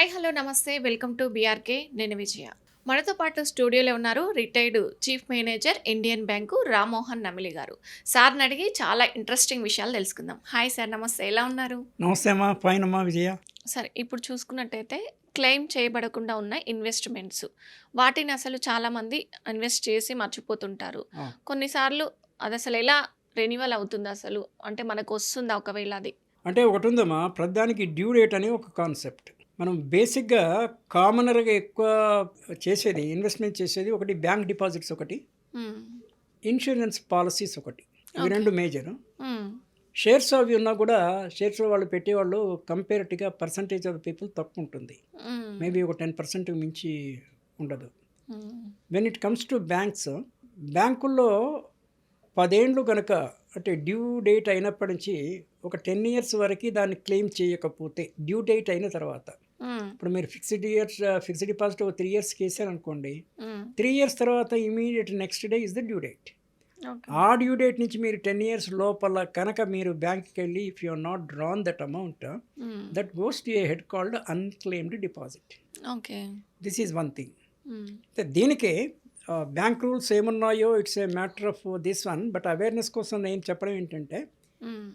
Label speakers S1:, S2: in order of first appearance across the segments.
S1: Hi hello నమస్తే. Welcome to BRK. నేను విజయ. మనతో పాటు స్టూడియోలో ఉన్నారు retired chief manager Indian bank Rammohan Namili గారు. సార్ని అడిగి చాలా ఇంట్రెస్టింగ్ విషయాలు తెలుసుకుందాం. హాయ్ సార్ నమస్తే. ఎలా ఉన్నారు?
S2: నమస్తే అమ్మా. ఫైన్ అమ్మా విజయ.
S1: సరే ఇప్పుడు చూసుకున్నట్టయితే క్లెయిమ్ చేయబడకుండా ఉన్న ఇన్వెస్ట్మెంట్స్. వాటిని అసలు చాలామంది ఇన్వెస్ట్ చేసి మర్చిపోతుంటారు. కొన్నిసార్లు అది అసలు ఎలా రెన్యువల్ అవుతుంది అసలు? అంటే మనకు వస్తుందా ఒకవేళ అది?
S2: అంటే ఒకటి ఉందమ్మా. ప్రధానికి డ్యూ డేట్ అనే ఒక కాన్సెప్ట్. మనం బేసిక్గా కామనర్గా ఎక్కువ చేసేది ఇన్వెస్ట్మెంట్ చేసేది ఒకటి బ్యాంక్ డిపాజిట్స్ ఒకటి. ఇన్సూరెన్స్ పాలసీస్ ఒకటి ఇవి. రెండు మేజర్. షేర్స్ అవి ఉన్నా కూడా షేర్స్లో వాళ్ళు పెట్టేవాళ్ళు కంపేరిటివ్గా పర్సంటేజ్ ఆఫ్ పీపుల్ తక్కువ ఉంటుంది. మేబీ ఒక టెన్ పర్సెంట్ మించి ఉండదు. When it comes to banks బ్యాంకుల్లో పదేండ్లు కనుక అంటే డ్యూ డేట్ అయినప్పటి నుంచి ఒక టెన్ ఇయర్స్ వరకు దాన్ని క్లెయిమ్ చేయకపోతే డ్యూ డేట్ అయిన తర్వాత. ఇప్పుడు మీరు ఫిక్స్డ్ ఇయర్స్ ఫిక్స్డ్ డిపాజిట్ ఒక త్రీ ఇయర్స్కి వేసారనుకోండి
S1: మ్మ్.
S2: త్రీ ఇయర్స్ తర్వాత immediate next day is the due date. ఆ డ్యూ డేట్ నుంచి మీరు టెన్ ఇయర్స్ లోపల కనుక మీరు బ్యాంక్కి వెళ్ళి if you not drawn that amount. That goes to a head called unclaimed deposit
S1: okay
S2: this is one thing దీనికి బ్యాంక్ రూల్స్ ఏమున్నాయో it's a matter of this one but awareness కోసం నేను చెప్పడం ఏంటంటే.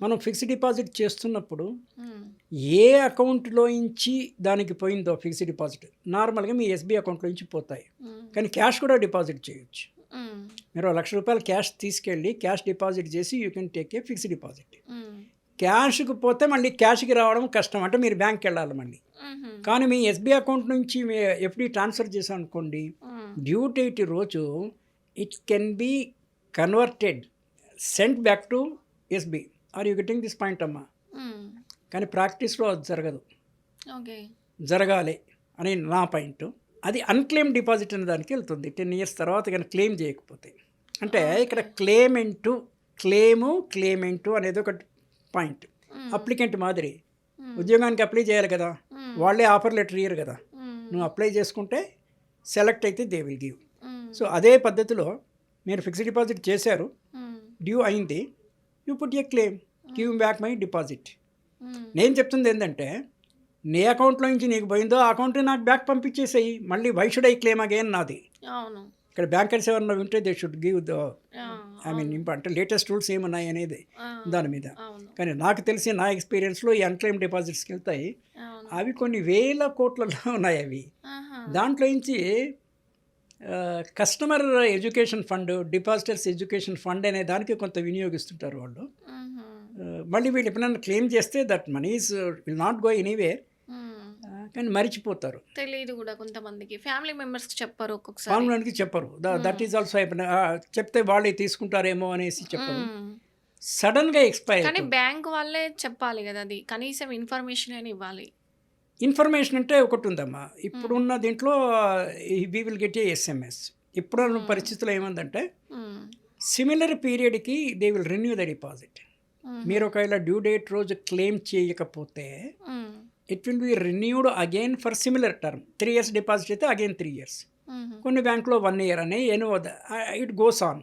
S2: మనం ఫిక్స్డ్ డిపాజిట్ చేస్తున్నప్పుడు. ఏ అకౌంట్లో నుంచి దానికి పోయిందో ఫిక్స్డ్ డిపాజిట్ నార్మల్గా మీ ఎస్బీ అకౌంట్లో నుంచి పోతాయి. కానీ క్యాష్ కూడా డిపాజిట్ చేయొచ్చు. మీరు లక్ష రూపాయలు క్యాష్ తీసుకెళ్ళి క్యాష్ డిపాజిట్ చేసి you can take a fixed deposit. క్యాష్కి పోతే మళ్ళీ క్యాష్కి రావడం కష్టం అంటే మీరు బ్యాంక్కి వెళ్ళాలి మళ్ళీ. కానీ మీ ఎస్బీ అకౌంట్ నుంచి మీ ఎఫ్డి ట్రాన్స్ఫర్ చేసాం అనుకోండి. డ్యూ డేట్ రోజు it can be converted sent back to SB are you getting this point అమ్మా
S1: మ్మ్.
S2: కానీ ప్రాక్టీస్లో అది జరగదు
S1: ఓకే
S2: జరగాలి అని నా పాయింట్ అది అన్క్లెయిమ్ డిపాజిట్ అనే దానికి వెళ్తుంది టెన్ ఇయర్స్ తర్వాత కానీ క్లెయిమ్ చేయకపోతే అంటే ఇక్కడ క్లెయిమెంటు క్లెయిము క్లెయిమెంటు అనేది ఒక పాయింట్
S1: మ్మ్.
S2: అప్లికెంట్ మాదిరి
S1: మ్మ్.
S2: ఉద్యోగానికి అప్లై చేయాలి కదా. వాళ్ళే ఆఫర్ లెటర్ ఇయ్యరు కదా. నువ్వు అప్లై చేసుకుంటే సెలెక్ట్ అయితే దే విల్ గివ్. సో అదే పద్ధతిలో మీరు ఫిక్స్డ్ డిపాజిట్ చేశారు. డ్యూ అయింది you put a claim give back my deposit. నేను చెప్తుంది ఏంటంటే నీ అకౌంట్లో నుంచి నీకు పోయిందో ఆ అకౌంట్ నాకు బ్యాక్ పంపించేసేయి మళ్ళీ why should I claim again నాది? ఇక్కడ బ్యాంకర్స్ ఎవరన్నా ఉంటే they should give the I mean అంటే లేటెస్ట్ రూల్స్ ఏమున్నాయి అనేది దాని మీద. కానీ నాకు తెలిసి నా ఎక్స్పీరియన్స్లో ఈ అన్క్లెయిమ్ డిపాజిట్స్కి వెళ్తాయి. అవి కొన్ని వేల కోట్లలో ఉన్నాయి అవి. దాంట్లో నుంచి customer education fund depositors education fund అనే దానికి కొంత వినియోగిస్తుంటారు వాళ్ళు. మళ్ళీ వీళ్ళు ఎప్పుడైనా క్లెయిమ్ చేస్తే that monies will not go anyway. కానీ మరిచిపోతారు.
S1: తెలియదు కూడా కొంతమందికి. ఫ్యామిలీ మెంబర్స్కి చెప్పరు ఒక్కొక్కసారి.
S2: చెప్పరు. దట్ ఈస్ ఆల్సో చెప్తే వాళ్ళే తీసుకుంటారేమో అనేసి చెప్పరు. సడన్గా ఎక్స్పైర్
S1: కానీ బ్యాంక్ వాళ్ళే చెప్పాలి కదా అది. కనీసం ఇన్ఫర్మేషన్ అని ఇవ్వాలి.
S2: ఇన్ఫర్మేషన్ అంటే ఒకటి ఉందమ్మా. ఇప్పుడున్న దీంట్లో we will get a SMS ఇప్పుడున్న పరిస్థితుల్లో ఏముందంటే. Similar పీరియడ్కి they will renew the deposit. మీరు ఒకవేళ డ్యూ డేట్ రోజు క్లెయిమ్ చేయకపోతే. It will be renewed again for similar term three years deposit అయితే అగైన్ త్రీ ఇయర్స్. కొన్ని బ్యాంకులో వన్ ఇయర్ అని ఎనో ఇట్ గోస్ ఆన్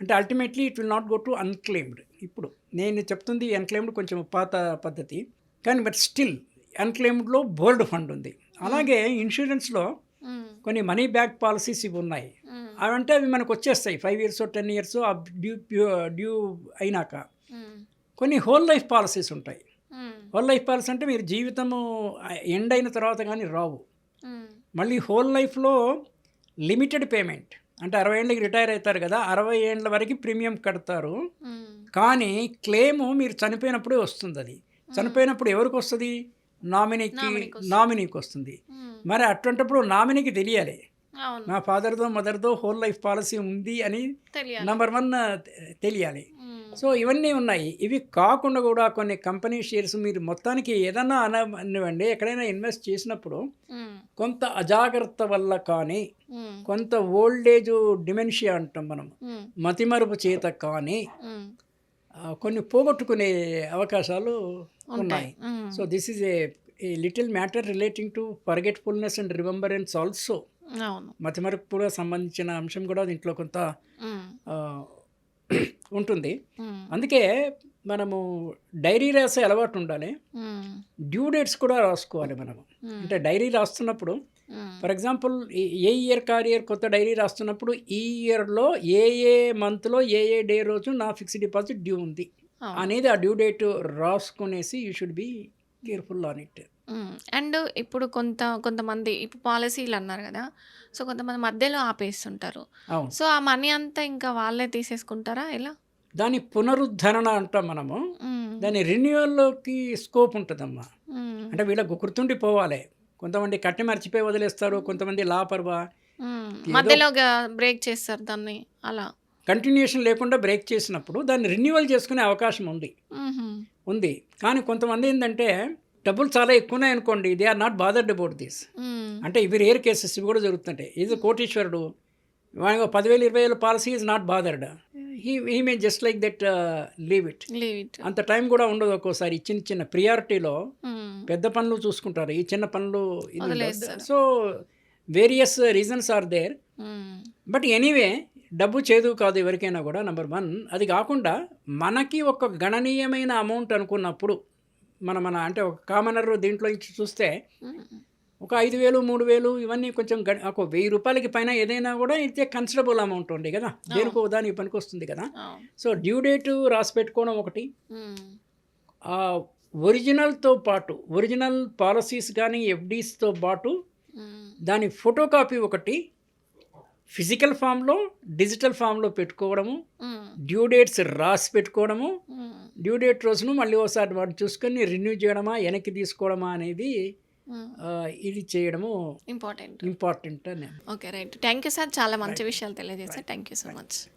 S2: అంటే ultimately it will not go to unclaimed ఇప్పుడు నేను చెప్తుంది అన్క్లెయిమ్డ్ కొంచెం పాత పద్ధతి. కానీ బట్ స్టిల్ అన్క్లెయిమ్డ్లో బోల్డ్ ఫండ్ ఉంది అలాగే ఇన్సూరెన్స్లో. కొన్ని మనీ బ్యాక్ పాలసీస్ ఇవి ఉన్నాయి. అవంటే అవి మనకు వచ్చేస్తాయి ఫైవ్ ఇయర్స్ టెన్ ఇయర్స్ ఆ డ్యూ డ్యూ అయినాక. కొన్ని హోల్ లైఫ్ పాలసీస్ ఉంటాయి. హోల్ లైఫ్ పాలసీ అంటే మీరు జీవితము ఎండ్ అయిన తర్వాత కానీ రావు. మళ్ళీ హోల్ లైఫ్లో లిమిటెడ్ పేమెంట్ అంటే అరవై ఏళ్ళకి రిటైర్ అవుతారు కదా అరవై ఏళ్ళ వరకు ప్రీమియం కడతారు. కానీ క్లెయిము మీరు చనిపోయినప్పుడే వస్తుంది అది చనిపోయినప్పుడు ఎవరికి వస్తుంది నామినీకి
S1: నామినీకి వస్తుంది.
S2: మరి అటువంటిప్పుడు నామినీకి తెలియాలి నా ఫాదర్దో మదర్దో హోల్ లైఫ్ పాలసీ ఉంది అని నంబర్ వన్ తెలియాలి. సో ఇవన్నీ ఉన్నాయి ఇవి కాకుండా కూడా కొన్ని కంపెనీ షేర్స్ మీరు మొత్తానికి ఏదన్నా అననివ్వండి ఎక్కడైనా ఇన్వెస్ట్ చేసినప్పుడు. కొంత అజాగ్రత్త వల్ల కానీ. కొంత ఓల్డేజ్ డిమెన్షియా అంటాం మనం. మతిమరుపు చేత కానీ కొన్ని పోగొట్టుకునే అవకాశాలు ఉన్నాయి. So this is a little matter relating to forgetfulness and remembrance also
S1: అవును
S2: మతిమరుపు కూడా సంబంధించిన అంశం కూడా దీంట్లో కొంత ఉంటుంది. అందుకే మనము డైరీ రాసే అలవాటు ఉండాలి. డ్యూ డేట్స్ కూడా రాసుకోవాలి మనము. అంటే డైరీ రాస్తున్నప్పుడు. For example a year car year కొత్త డైరీ రాస్తున్నప్పుడు ఈ ఇయర్లో ఏ ఏ మంత్లో ఏ ఏ డే రోజు నా ఫిక్స్డ్ డిపాజిట్ డ్యూ ఉంది. అనేది ఆ due date రాసుకునేసి you should be careful on it.
S1: And ఇప్పుడు కొంత కొంతమంది ఇప్పుడు పాలసీలు అన్నారు కదా సో కొంతమంది మధ్యలో ఆపేస్తుంటారు. సో ఆ మనీ అంతా ఇంకా వాళ్ళే తీసేసుకుంటారా? ఎలా?
S2: దాని పునరుద్ధరణ అంటాం మనము.
S1: మ్మ్.
S2: దాని రెన్యువల్లోకి స్కోప్ ఉంటుందమ్మా.
S1: మ్మ్.
S2: అంటే వీళ్ళకు గుర్తుండిపోవాలి. కొంతమంది కట్టి మర్చిపోయి వదిలేస్తారు కొంతమంది లాపర్వా
S1: మధ్యలో బ్రేక్ చేస్తారు దాన్ని అలా.
S2: కంటిన్యూషన్ లేకుండా బ్రేక్ చేసినప్పుడు దాన్ని రెన్యువల్ చేసుకునే అవకాశం ఉంది. ఉంది. కానీ కొంతమంది ఏంటంటే డబ్బులు చాలా ఎక్కువనే అనుకోండి they are not bothered about this. అంటే ఇవి రేర్ కేసెస్ ఇవి కూడా జరుగుతుంటాయి. ఇది కోటీశ్వరుడు. పదివేలు ఇరవై వేల policy is not bothered he he may just like that leave it
S1: leave it
S2: అంత టైం కూడా ఉండదు ఒక్కోసారి చిన్న చిన్న ప్రియారిటీలో
S1: మ్మ్.
S2: పెద్ద పనులు చూసుకుంటారు ఈ చిన్న పనులు. So various reasons are there. But anyway డబ్బు చేదు కాదు ఎవరికైనా కూడా నెంబర్ వన్ అది కాకుండా మనకి ఒక గణనీయమైన అమౌంట్ అనుకున్నప్పుడు మన మన అంటే ఒక కామనర్ దీంట్లో నుంచి చూస్తే
S1: మ్మ్.
S2: ఒక ఐదు వేలు మూడు వేలు ఇవన్నీ కొంచెం ఒక వెయ్యి రూపాయలకి పైన ఏదైనా కూడా ఇట్స్ కన్సిడరబుల్ అమౌంట్ ఉంది కదా దేనికో దానికి పనికి వస్తుంది కదా. సో డ్యూ డేట్ రాసి పెట్టుకోవడం ఒకటి ఒరిజినల్తో పాటు ఒరిజినల్ పాలసీస్ కానీ ఎఫ్డీస్తో పాటు. దాని ఫోటో కాపీ ఒకటి ఫిజికల్ ఫామ్లో డిజిటల్ ఫామ్లో పెట్టుకోవడము. డ్యూ డేట్స్ రాసి పెట్టుకోవడము. డ్యూ డేట్ రోజును మళ్ళీ ఒకసారి వాడు చూసుకొని రెన్యూ చేయడమా వెనక్కి తీసుకోవడమా అనేది ఇది చేయడము
S1: ఇంపార్టెంట్
S2: ఇంపార్టెంట్ అని.
S1: Okay right thank you sir చాలా మంచి విషయాలు తెలియజేశారు. Thank you so much